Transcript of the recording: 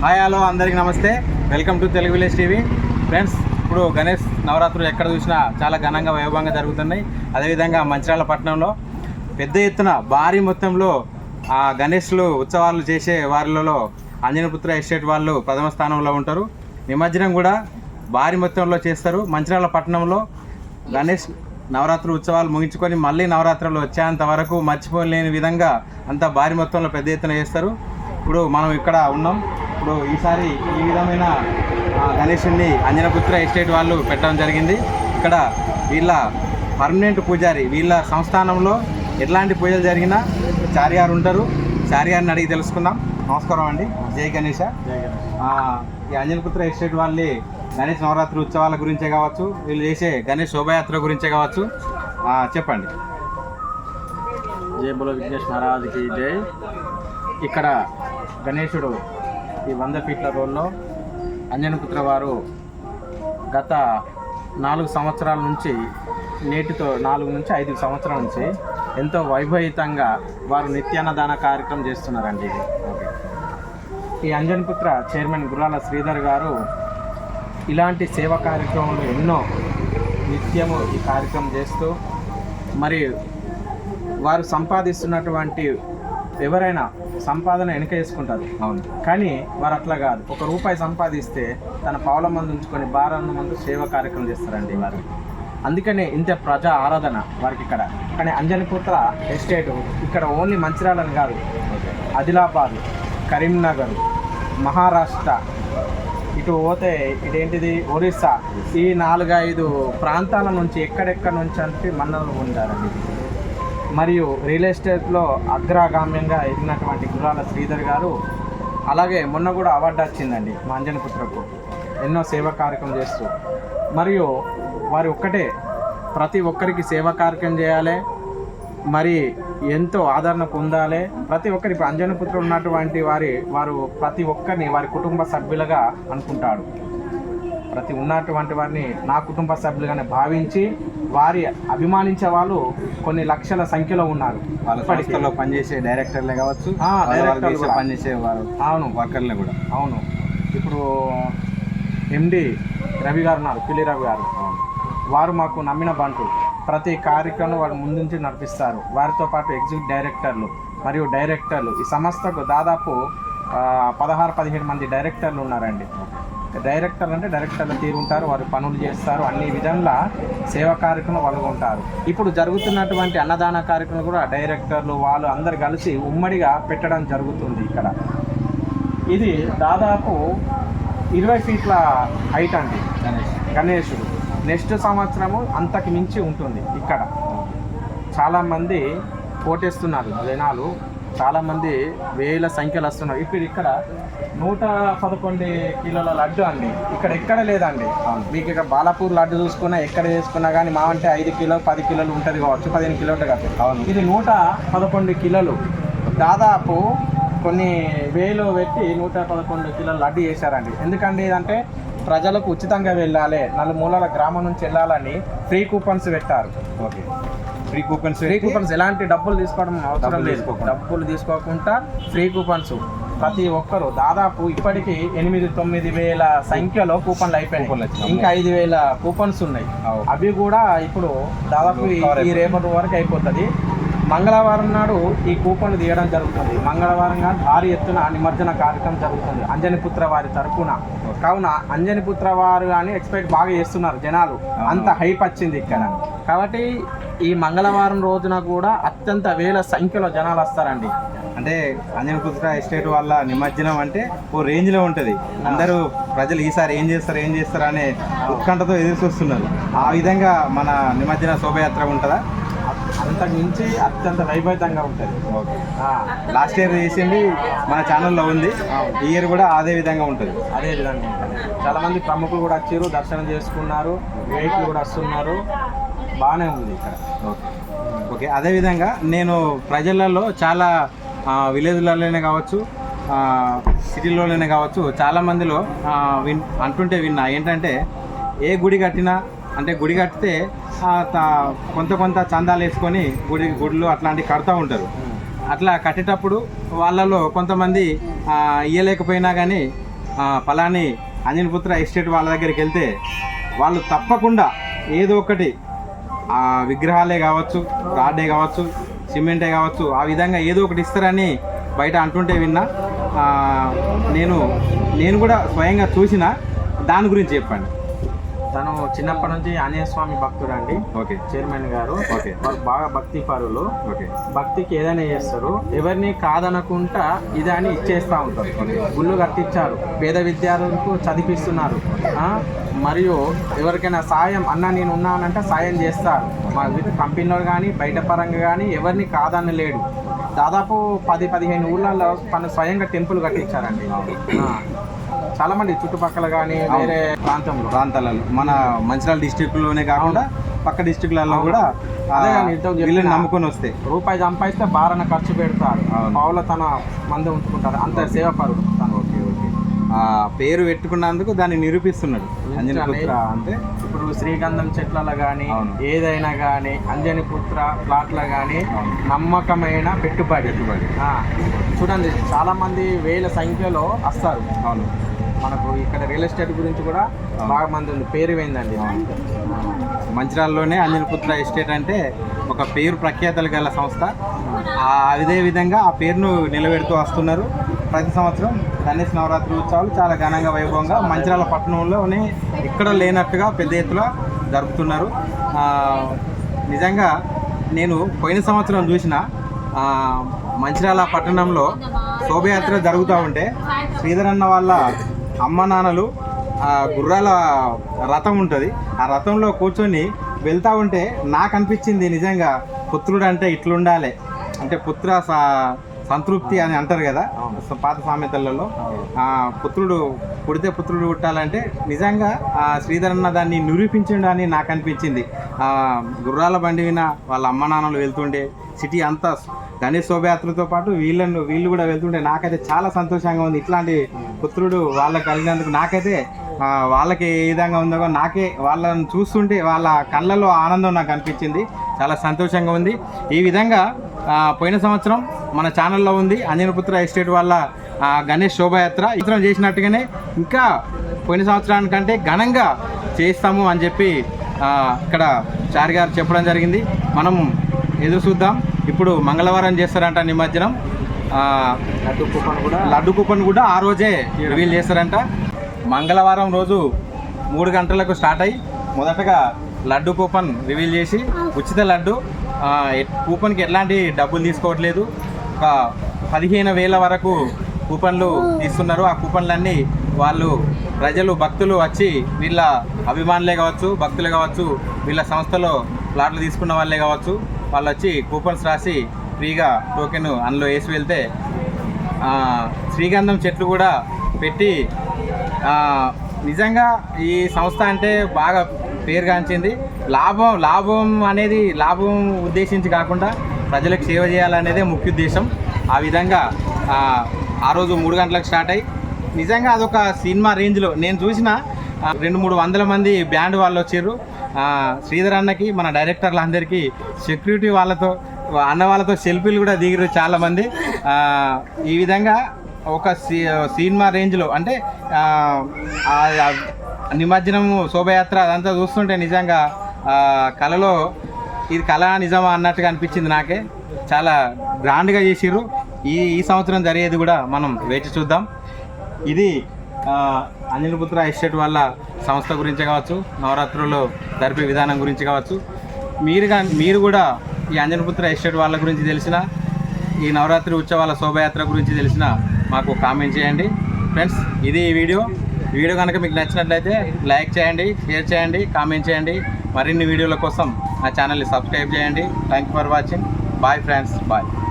Hi hello అందరికీ నమస్తే. Welcome to Telugu village TV. Friends ఇప్పుడు గణేష్ నవరాత్రులు ఎక్కడ చూసినా చాలా ఘనంగా వైభవంగా జరుగుతున్నాయి. అదేవిధంగా మంచిర్యాల పట్టణంలో పెద్ద ఎత్తున భారీ మొత్తంలో ఆ గణేష్లు ఉత్సవాలు చేసే వారిలో అంజనపుత్ర ఎస్టేట్ వాళ్ళు ప్రథమ స్థానంలో ఉంటారు. నిమజ్జనం కూడా భారీ మొత్తంలో చేస్తారు. మంచిర్యాల పట్టణంలో గణేష్ నవరాత్రి ఉత్సవాలు ముగించుకొని మళ్ళీ నవరాత్రులు వచ్చేంత వరకు మర్చిపోలేని విధంగా అంత భారీ మొత్తంలో పెద్ద ఎత్తున చేస్తారు. ఇప్పుడు మనం ఇక్కడ ఉన్నాం. ఇప్పుడు ఈసారి ఈ విధమైన గణేశుడిని అంజనపుత్ర ఎస్టేట్ వాళ్ళు పెట్టడం జరిగింది. ఇక్కడ వీళ్ళ పర్మనెంట్ పూజారి వీళ్ళ సంస్థానంలో ఎట్లాంటి పూజలు జరిగినా చార్యారు ఉంటారు. చార్యారిని అడిగి తెలుసుకుందాం. నమస్కారం అండి. జై గణేష ఈ అంజనపుత్ర ఎస్టేట్ వాళ్ళే గణేష్ నవరాత్రి ఉత్సవాల గురించే కావచ్చు వీళ్ళు చేసే గణేష్ శోభయాత్ర గురించే కావచ్చు. చెప్పండి. జై బుల విఘ్నేష్ మహారాజ్కి జై. ఇక్కడ గణేశుడు ఈ వంద ఫీట్ల రోడ్లో అంజనపుత్ర వారు గత నాలుగు సంవత్సరాల నుంచి నేటితో నాలుగు నుంచి ఐదు సంవత్సరాల నుంచి ఎంతో వైభవితంగా వారు నిత్యాన్నదాన కార్యక్రమం చేస్తున్నారండి ఇది. ఈ అంజనపుత్ర చైర్మన్ గురాల శ్రీధర్ గారు ఇలాంటి సేవా కార్యక్రమాలు ఎన్నో నిత్యము ఈ కార్యక్రమం చేస్తూ మరి వారు సంపాదిస్తున్నటువంటి ఎవరైనా సంపాదన వెనక వేసుకుంటారు. అవును. కానీ వారు అట్లా కాదు. ఒక రూపాయి సంపాదిస్తే తన పావుల మందు ఉంచుకొని బారాన్న మందు సేవ కార్యక్రమం చేస్తారండి వారు. అందుకనే ఇంత ప్రజా ఆరాధన వారికి ఇక్కడ. కానీ అంజనిపుత్ర ఎస్టేట్ ఇక్కడ ఓన్లీ మంచిర్యాలని కాదు. ఆదిలాబాద్ కరీంనగర్ మహారాష్ట్ర ఇటు పోతే ఇదేంటిది? ఒరిస్సా. ఈ నాలుగైదు ప్రాంతాల నుంచి ఎక్కడెక్కడ నుంచి అంటే మన్నలు పొందారండి. మరియు రియల్ ఎస్టేట్లో అగ్రగామ్యంగా ఎదిగినటువంటి గుర్రాల శ్రీధర్ గారు అలాగే మొన్న కూడా అవార్డు వచ్చిందండి మా అంజనపుత్రకు ఎన్నో సేవా కార్యక్రమం చేస్తూ. మరియు వారి ఒక్కటే ప్రతి ఒక్కరికి సేవా కార్యక్రమం చేయాలి మరి ఎంతో ఆదరణ పొందాలి. ప్రతి ఒక్కరి ఇప్పుడు ఉన్నటువంటి వారి వారు ప్రతి ఒక్కరిని వారి కుటుంబ సభ్యులుగా అనుకుంటాడు ప్రతి ఉన్నటువంటి వారిని నా కుటుంబ సభ్యులుగానే భావించి వారి అభిమానించే వాళ్ళు కొన్ని లక్షల సంఖ్యలో ఉన్నారు. వాళ్ళ. సంస్థలో పనిచేసే డైరెక్టర్లే కావచ్చు డైరెక్టర్లు. పనిచేసే వారు అవును. వర్కర్లే కూడా. అవును. ఇప్పుడు ఎండి రవి గారు ఉన్నారు పిల్లి రవి గారు. వారు మాకు నమ్మిన బంటు. ప్రతి కార్యక్రమం వారు ముందుంచి నడిపిస్తారు. వారితో పాటు ఎగ్జిక్యూటివ్ డైరెక్టర్లు మరియు డైరెక్టర్లు. ఈ సంస్థకు దాదాపు పదహారు పదిహేడు మంది డైరెక్టర్లు ఉన్నారండి. డైరెక్టర్ అంటే డైరెక్టర్లు తీరుంటారు వారు పనులు చేస్తారు అన్ని విధంగా సేవా కార్యక్రమం పాల్గొంటారు. ఇప్పుడు జరుగుతున్నటువంటి అన్నదాన కార్యక్రమం కూడా డైరెక్టర్లు వాళ్ళు అందరు కలిసి ఉమ్మడిగా పెట్టడం జరుగుతుంది ఇక్కడ. ఇది దాదాపు ఇరవై ఫీట్ల హైట్ అండి. గణేష్ గణేశుడు నెక్స్ట్ సంవత్సరము అంతకు మించి ఉంటుంది ఇక్కడ. చాలామంది కోటేస్తున్నారు జనాలు. చాలామంది వేల సంఖ్యలు వస్తున్నారు. ఇప్పుడు ఇక్కడ నూట పదకొండు కిలోల లడ్డు అండి. ఇక్కడ ఎక్కడ లేదండి. మీకు ఇక్కడ బాలాపూర్ లడ్డు చూసుకున్నా ఎక్కడ చేసుకున్నా కానీ మా అంటే ఐదు కిలో పది కిలోలు ఉంటుంది కావచ్చు పదిహేను కిలో ఉంటుంది కాబట్టి అవును. ఇది నూట పదకొండు కిలోలు. దాదాపు కొన్ని వేలు పెట్టి నూట పదకొండు కిలోల లడ్డు చేశారండి. ఎందుకంటే ఇదంటే ప్రజలకు ఉచితంగా వెళ్ళాలి. నలుమూలల గ్రామం నుంచి వెళ్ళాలని ఫ్రీ కూపన్స్ పెట్టారు. Okay. Free coupons free coupons ఎలాంటి డబ్బులు తీసుకోవడం అవసరం లేదు. డబ్బులు తీసుకోకుండా ఫ్రీ కూపన్స్ ప్రతి ఒక్కరు దాదాపు ఇప్పటికి ఎనిమిది తొమ్మిది వేల సంఖ్యలో కూపన్లు అయిపోయినాయి. ఇంకా ఐదు వేల కూపన్స్ ఉన్నాయి. అవు. కూడా ఇప్పుడు దాదాపు ఈ- రేపటి వరకు అయిపోతుంది. మంగళవారం నాడు ఈ కూపన్లు తీయడం జరుగుతుంది. మంగళవారం నాడు భారీ ఎత్తున నిమజ్జన కార్యక్రమం జరుగుతుంది. అంజనిపుత్ర వారి తరపున. కావున అంజనిపుత్ర వారు అని ఎక్స్పెక్ట్ బాగా చేస్తున్నారు జనాలు. అంత హైప్ వచ్చింది ఇక్కడ. కాబట్టి ఈ మంగళవారం రోజున కూడా అత్యంత వేల సంఖ్యలో జనాలు వస్తారండి. అంటే అంజనపుత్ర ఎస్టేట్ వాళ్ళ నిమజ్జనం అంటే ఓ రేంజ్లో ఉంటది. అందరూ ప్రజలు ఈసారి ఏం చేస్తారు ఏం చేస్తారు అనే ఉత్కంఠతో ఎదురు చూస్తున్నారు. ఆ విధంగా మన నిమజ్జన శోభయాత్ర ఉంటుందా? అంతకు మించి అత్యంత వైభవితంగా ఉంటుంది. లాస్ట్ ఇయర్ చేసింది మన ఛానల్లో ఉంది. ఈ ఇయర్ కూడా అదే విధంగా ఉంటుంది. అదే విధంగా ఉంటుంది. చాలా మంది ప్రముఖులు కూడా వచ్చారు దర్శనం చేసుకున్నారు వెయిట్లు కూడా వస్తున్నారు. బాగానే ఉంది ఇక్కడ. ఓకే. ఓకే అదేవిధంగా నేను ప్రజలలో చాలా విలేజ్లలోనే కావచ్చు సిటీలోనే కావచ్చు చాలామందిలో విన్ అంటుంటే విన్నా. ఏంటంటే ఏ గుడి కట్టినా అంటే గుడి కట్టితే త- కొంత కొంత చందాలు వేసుకొని గుడి గుడులు అట్లాంటివి కడతా ఉంటారు. అట్లా కట్టేటప్పుడు వాళ్ళలో కొంతమంది ఇయ్యలేకపోయినా కానీ పలాని అంజనపుత్ర ఎస్టేట్ వాళ్ళ దగ్గరికి వెళ్తే వాళ్ళు తప్పకుండా ఏదో ఒకటి ఆ విగ్రహాలే కావచ్చు రాడ్డే కావచ్చు సిమెంటే కావచ్చు ఆ విధంగా ఏదో ఒకటి ఇస్తారని బయట అంటుంటే విన్నా. నేను నేను కూడా స్వయంగా చూసిన దాని గురించి చెప్పండి. తను చిన్నప్పటి నుంచి ఆంజనేయ స్వామి భక్తుడు అండి ఓకే. చైర్మన్ గారు. ఓకే. వారు బాగా భక్తి పరులు. ఓకే. భక్తికి ఏదైనా చేస్తారు. ఎవరిని కాదనకుండా ఇదని ఇచ్చేస్తూ ఉంటారు. గుళ్ళు కట్టించారు. పేద విద్యార్థులకు చదివిస్తున్నారు. మరియు ఎవరికైనా సాయం అన్న నేను ఉన్నానంటే సాయం చేస్తారు. మా కంపెనీలో కానీ బయట పరంగా కానీ ఎవరిని కాదని లేడు. దాదాపు పది పదిహేను ఊళ్ళల్లో తను స్వయంగా టెంపుల్ కట్టించారండి. చాలా మంది చుట్టుపక్కల కానీ వేరే ప్రాంతంలో. ప్రాంతాలలో మన మంచిర్యాల డిస్టిక్లోనే కాకుండా పక్క డిస్టిక్లలో కూడా. వీళ్ళని నమ్ముకొని వస్తే. రూపాయి సంపాదిస్తే బారన ఖర్చు పెడతారు. పావుల తన మంది ఉంచుకుంటారు. అంత సేవపరుడు తను. Okay okay. పేరు పెట్టుకున్నందుకు దాన్ని నిరూపిస్తున్నాడు. అంజనీ పుత్ర అంటే ఇప్పుడు శ్రీగంధం చెట్లలో కానీ. ఏదైనా కానీ అంజని పుత్ర ప్లాట్ల కానీ. నమ్మకమైన పెట్టుబడి. పెట్టుబడి. చూడండి చాలా మంది వేల సంఖ్యలో వస్తారు. అవును. మనకు ఇక్కడ రియల్ ఎస్టేట్ గురించి కూడా. బాగా మంది ఉంది. పేరు పోయిందండి మంచిర్యాలలోనే అంజనపుత్ర ఎస్టేట్ అంటే ఒక పేరు ప్రఖ్యాతలు గల సంస్థ. అదే విధంగా ఆ పేరును నిలబెడుతూ వస్తున్నారు. ప్రతి సంవత్సరం గణేష్ నవరాత్రి ఉత్సవాలు చాలా ఘనంగా వైభవంగా మంచిర్యాల పట్టణంలోనే ఎక్కడ లేనట్టుగా పెద్ద ఎత్తున జరుపుతున్నారు. నిజంగా నేను పోయిన సంవత్సరం చూసిన మంచిరాల మంచిర్యాల పట్టణంలో శోభయాత్ర జరుగుతూ ఉంటే శ్రీధరన్న వాళ్ళ అమ్మ నాన్నలు ఆ గుర్రాల రథం ఉంటుంది. ఆ రథంలో కూర్చొని వెళ్తూ ఉంటే నాకు అనిపించింది నిజంగా పుత్రుడు అంటే ఇట్లుండాలి. అంటే పుత్ర సా సంతృప్తి అని అంటారు కదా. పాత సామెతలలో ఆ పుత్రుడు పుడితే పుత్రుడు పుట్టాలంటే నిజంగా ఆ శ్రీధరన్న దాన్ని నిరూపించిండు అని నాకు అనిపించింది. ఆ గుర్రాల బండి విన వాళ్ళ అమ్మ నాన్నలు వెళ్తుండే సిటీ అంతా గణేష్ శోభయాత్రతో పాటు వీళ్ళను వీళ్ళు కూడా వెళ్తుంటే నాకైతే చాలా సంతోషంగా ఉంది. ఇట్లాంటి పుత్రుడు వాళ్ళకి కలిగినందుకు నాకైతే వాళ్ళకి ఏ విధంగా ఉందో నాకే వాళ్ళని చూస్తుంటే వాళ్ళ కళ్ళలో ఆనందం నాకు అనిపించింది. చాలా సంతోషంగా ఉంది. ఈ విధంగా పోయిన సంవత్సరం మన ఛానల్లో ఉంది అంజనపుత్ర ఎస్టేట్ వాళ్ళ గణేష్ శోభయాత్ర. సంవత్సరం చేసినట్టుగానే ఇంకా పోయిన సంవత్సరానికంటే ఘనంగా చేస్తాము అని చెప్పి ఇక్కడ చారి గారు చెప్పడం జరిగింది. మనం ఎదురు చూద్దాం. ఇప్పుడు మంగళవారం చేస్తారంట నిమజ్జనం. లడ్డు కూపన్ కూడా లడ్డు కూపన్ కూడా ఆ రోజే రివీల్ చేస్తారంట. మంగళవారం రోజు మూడు గంటలకు స్టార్ట్ అయ్యి మొదటగా లడ్డు కూపన్ రివీల్ చేసి ఉచిత లడ్డు కూపన్కి ఎట్లాంటి డబ్బులు తీసుకోవట్లేదు. ఒక పదిహేను వేల వరకు కూపన్లు తీస్తున్నారు. ఆ కూపన్లన్నీ వాళ్ళు ప్రజలు భక్తులు వచ్చి వీళ్ళ అభిమానులే కావచ్చు భక్తులే కావచ్చు వీళ్ళ సంస్థలో ప్లాట్లు తీసుకున్న వాళ్ళే కావచ్చు వాళ్ళు వచ్చి కూపన్స్ రాసి ఫ్రీగా టోకెన్ అందులో వేసి వెళ్తే శ్రీగంధం చెట్లు కూడా పెట్టి నిజంగా ఈ సంస్థ అంటే బాగా పేరుగాంచింది. లాభం లాభం అనేది లాభం ఉద్దేశించి కాకుండా ప్రజలకు సేవ చేయాలనేదే ముఖ్య ఉద్దేశం. ఆ విధంగా ఆ, రోజు మూడు గంటలకు స్టార్ట్ అయ్యి నిజంగా అదొక సినిమా రేంజ్లో. నేను చూసిన రెండు మూడు వందల మంది బ్యాండ్ వాళ్ళు వచ్చారు. శ్రీధర్ అన్నకి మన డైరెక్టర్లు అందరికీ సెక్యూరిటీ వాళ్ళతో అన్న వాళ్ళతో సెల్ఫీలు కూడా దిగిరు చాలామంది. ఈ విధంగా ఒక సి సినిమా రేంజ్లో అంటే నిమజ్జనం నిమజ్జనము శోభయాత్ర అదంతా చూస్తుంటే నిజంగా కళలో ఇది కళ నిజమా అన్నట్టుగా అనిపించింది నాకే. చాలా గ్రాండ్గా చేసిర్రు. ఈ ఈ సంవత్సరం జరిగేది కూడా మనం వేచి చూద్దాం. ఇది ఆ, అంజనపుత్ర ఎస్టేట్ వాళ్ళ సంస్థ గురించి కావచ్చు నవరాత్రుల్లో జరిపే విధానం గురించి కావచ్చు. మీరు కానీ మీరు కూడా ఈ అంజనపుత్ర ఎస్టేట్ వాళ్ళ గురించి తెలిసిన ఈ నవరాత్రి ఉత్సవాల శోభయాత్ర గురించి తెలిసిన మాకు కామెంట్ చేయండి. ఫ్రెండ్స్ ఇది ఈ వీడియో. వీడియో కనుక మీకు నచ్చినట్లయితే లైక్ చేయండి షేర్ చేయండి కామెంట్ చేయండి. మరిన్ని వీడియోల కోసం నా ఛానల్ని సబ్స్క్రైబ్ చేయండి. Thank you for watching bye friends bye